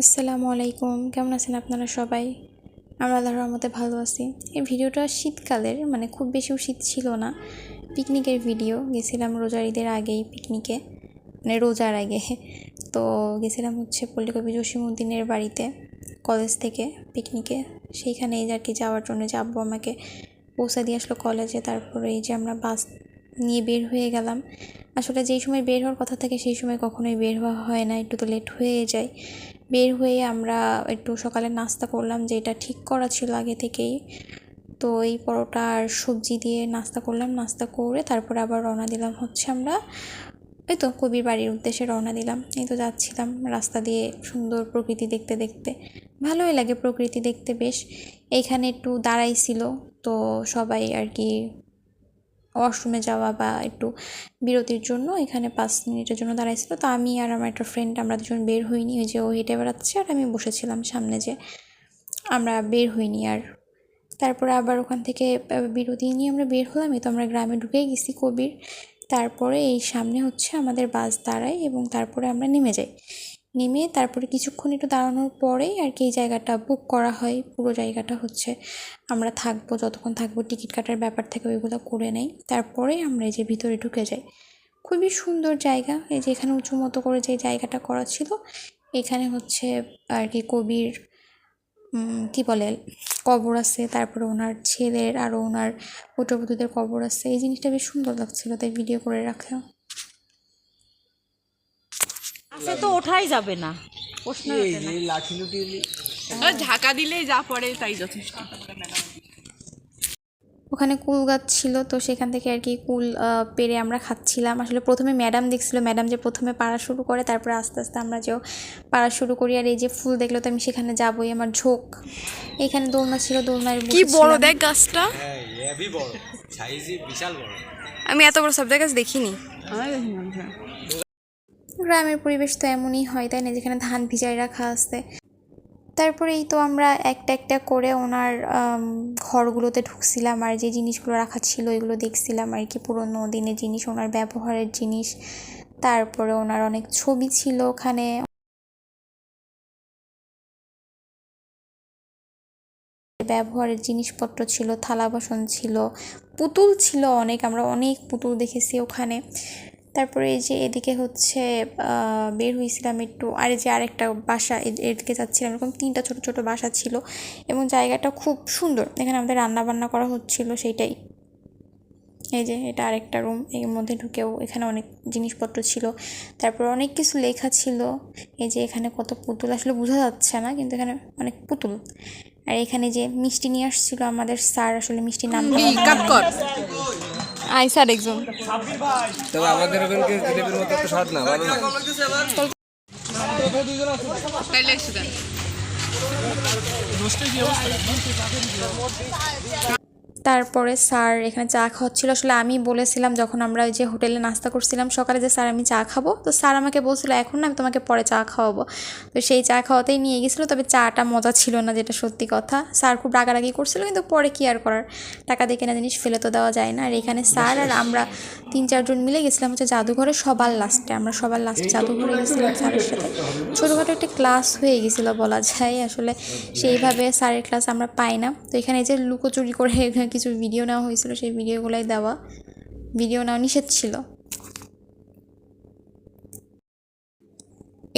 আসসালামু আলাইকুম। কেমন আছেন আপনারা সবাই? আমরা আল্লাহর রহমতে ভালো আছি। এই ভিডিওটা শীতকালের মানে খুব বেশিও শীত ছিল না। পিকনিকের ভিডিও, গেছিলাম রোজার ঈদের আগেই পিকনিকে মানে রোজার আগে। তো গেছিলাম হচ্ছে পল্লীকবি জসিমুদ্দিনের বাড়িতে, কলেজ থেকে পিকনিকে। সেইখানে এই আর কি যাওয়ার জন্য যে আব্বু আমাকে পৌঁছা দিয়ে আসলো কলেজে। তারপরে এই যে আমরা বাস নিয়ে বের হয়ে গেলাম। আসলে যেই সময় বের হওয়ার কথা থাকে, সেই সময় কখনোই বের হওয়া হয় না। একটু তো লেট হয়ে যায়। বের হয়ে আমরা একটু সকালে নাস্তা করলাম যেটা ঠিক করা ছিল আগে থেকেই। তো এই পরোটা আর সবজি দিয়ে নাস্তা করলাম, নাস্তা করে তারপরে আবার রওনা দিলাম হচ্ছে আমরা, এই তো কবির বাড়ির উদ্দেশ্যে রওনা দিলাম। এই তো যাচ্ছিলাম রাস্তা দিয়ে সুন্দর প্রকৃতি দেখতে দেখতে। ভালোই লাগে প্রকৃতি দেখতে বেশ। এইখানে একটু দাঁড়াইছিল তো সবাই আর কি ওয়াশরুমে যাওয়া বা একটু বিরতির জন্য এখানে পাঁচ মিনিটের জন্য দাঁড়াইছিল। তো আমি আর আমার একটা ফ্রেন্ড আমরা দুজন বের হইনি, ওই যে ও হেঁটে বেড়াচ্ছে আর আমি বসেছিলাম সামনে যে আমরা বের হইনি আর। তারপরে আবার ওখান থেকে বিরতি নিয়ে আমরা বের হলাম। এই তো আমরা গ্রামে ঢুকেই গেছি কবির। তারপরে এই সামনে হচ্ছে আমাদের বাস দাঁড়ায় এবং তারপরে আমরা নেমে যাই। নেমে তারপরে কিছুক্ষণ একটু দাঁড়ানোর পরেই আর কি এই জায়গাটা বুক করা হয়। পুরো জায়গাটা হচ্ছে আমরা থাকব, যতক্ষণ থাকব, টিকিট কাটার ব্যাপার থেকে ওইগুলো করে নেই। তারপরে আমরা এই যে ভিতরে ঢুকে যাই। খুবই সুন্দর জায়গা। এই যে এখানে উঁচু মতো করে যে জায়গাটা করা ছিল, এখানে হচ্ছে আর কি কবির কি বলে, কবর আছে, তারপরে ওনার ছেলের আরও ওনার পুত্রবধূদের কবর আছে। এই জিনিসটা বেশ সুন্দর লাগছিল, তাই ভিডিও করে রাখলাম। সে তো ওঠাই যাবে না। প্রশ্ন ঝাঁকা দিলেই যা পড়ে তাই যথেষ্ট। ওখানে কুল গাছ ছিল তো সেখান থেকে আর কি কুল পেরে আমরা খাচ্ছিলাম। আসলে প্রথমে ম্যাডাম দেখছিল ম্যাডাম যে প্রথমে পাড়া শুরু করে তারপরে আস্তে আস্তে আমরা যেও পাড়া শুরু করি আর এই যে ফুল দেখল তো আমি সেখানে যাবোই আমার ঝোঁক। এখানে দোলনা ছিল দোলনায় কি বড় দেখ গাছটা। হ্যাঁ বড়। সাইজই বিশাল বড়। আমি এত বড় সবজা গাছ দেখিনি। গ্রামের পরিবেশ তো এমনই হয়, তাই না? যেখানে ধান ভিজাই রাখা আছে। তারপরে এই তো আমরা একটা একটা করে ওনার ঘরগুলোতে ঢুকছিলাম। আর যে জিনিসগুলো রাখা ছিল এগুলো দেখছিলাম আর কি, পুরোনো দিনের জিনিস, ওনার ব্যবহারের জিনিস। তারপরে ওনার অনেক ছবি ছিল ওখানে। ব্যবহারের জিনিসপত্র ছিল, থালা বাসন ছিল, পুতুল ছিল অনেক, আমরা অনেক পুতুল দেখেছি ওখানে। তারপরে এই যে এদিকে হচ্ছে বের হয়েছিলাম একটু আর এই যে আরেকটা বাসা এদিকে যাচ্ছিলাম এরকম তিনটা ছোট ছোট বাসা ছিল এবং জায়গাটা খুব সুন্দর। এখানে আমাদের রান্না বান্না করা হচ্ছিল সেইটাই। এই যে এটা আরেকটা রুম এর মধ্যে ঢুকেও এখানে অনেক জিনিসপত্র ছিল। তারপর অনেক কিছু লেখা ছিল। এই যে এখানে কত পুতুল আসলে বোঝা যাচ্ছে না কিন্তু এখানে অনেক পুতুল। আর এখানে যে মিষ্টি নিয়ে আসছিল আমাদের স্যার আসলে মিষ্টি নাম আইসার একজন। তবে আমাদের ওখানকে জিলেবির মতো একটা স্বাদ না ভালো না? তাইলে এসে দেন তারপরে স্যার এখানে চা খাওয়াচ্ছিল। আসলে আমি বলেছিলাম যখন আমরা ওই যে হোটেলে নাস্তা করছিলাম সকালে যে, স্যার, আমি চা খাব? তো স্যার আমাকে বলছিল, এখন না, আমি তোমাকে পরে চা খাওয়াবো। তো সেই চা খাওয়াতেই নিয়ে গেছিল, তবে চাটা মজা ছিল না, যেটা সত্যি কথা। স্যার খুব রাগারাগি করছিল, কিন্তু পরে কি আর করার? টাকা দিয়ে কেনা জিনিস ফেলে তো দেওয়া যায় না। আর এখানে স্যার আর আমরা তিন চারজন মিলে গেছিলাম হচ্ছে জাদুঘরে সবার লাস্টে। আমরা সবার লাস্টে জাদুঘরে গেছিলাম স্যারের সাথে। ছোটোখাটো একটা ক্লাস হয়ে গেছিল বলা যায়। আসলে সেইভাবে স্যারের ক্লাস আমরা পাই না। তো এখানে যে লুকোচুরি করে কিছু ভিডিও নেওয়া হয়েছিল, সেই ভিডিওগুলোই দেওয়া ভিডিও নেওয়া নিষেধ ছিল।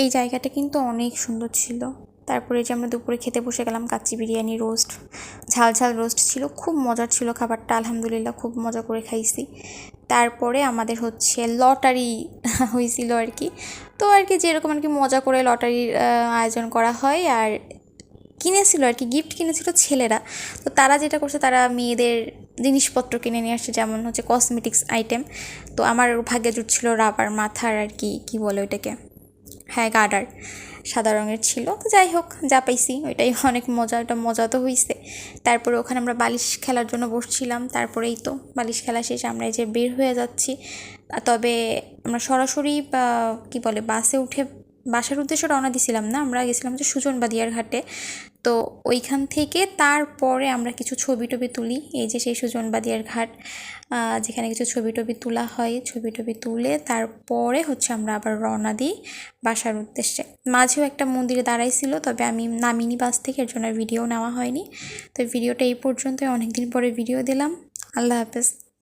এই জায়গাটা কিন্তু অনেক সুন্দর ছিল। তারপরে যে আমরা দুপুরে খেতে বসে গেলাম, কাচ্চি বিরিয়ানি রোস্ট ঝাল ঝাল রোস্ট ছিল, খুব মজার ছিল খাবারটা, আলহামদুলিল্লাহ খুব মজা করে খাইছি। তারপরে আমাদের হচ্ছে লটারি হয়েছিল আর কি। তো আর কি যেরকম আর কি মজা করে লটারির আয়োজন করা হয় আর কিনেছিল আর কি গিফট কিনেছিল ছেলেরা। তো তারা যেটা করছে, তারা মেয়েদের জিনিসপত্র কিনে নিয়ে আসছে, যেমন হচ্ছে কসমেটিক্স আইটেম তো আমার ভাগ্যে জুটছিল রাবার মাথার আর কি কি বলে ওইটাকে? হ্যাঁ গার্ডার সাদা রঙের ছিল, তো যাই হোক, যা পাইছি, ওইটাই অনেক মজা, ওটা মজা তো হয়েছে তারপরে ওখানে আমরা বালিশ খেলার জন্য বসছিলাম, তারপরেই তো বালিশ খেলা শেষ, আমরা এই যে বের হয়ে যাচ্ছি। তবে আমরা সরাসরি, বা কী বলে, বাসে উঠে বাসার উদ্দেশ্যে রওনা দিছিলাম না, আমরা গেছিলাম হচ্ছে সুজনবাদিয়ার ঘাটে। তো ওইখান থেকে তারপরে আমরা কিছু ছবি টবি তুলি, এই যে সেই সুজনবাদিয়ার ঘাট যেখানে কিছু ছবি টবি তোলা হয় ছবি টবি তুলে তারপরে হচ্ছে আমরা আবার রওনা দিই বাসার উদ্দেশ্যে। মাঝেও একটা মন্দিরে দাঁড়াইছিল, তবে আমি নামিনি বাস থেকে, এর জন্য ভিডিও নেওয়া হয়নি। তো ভিডিওটা এই পর্যন্তই, অনেকদিন পরে ভিডিও দিলাম। আল্লাহ হাফেজ।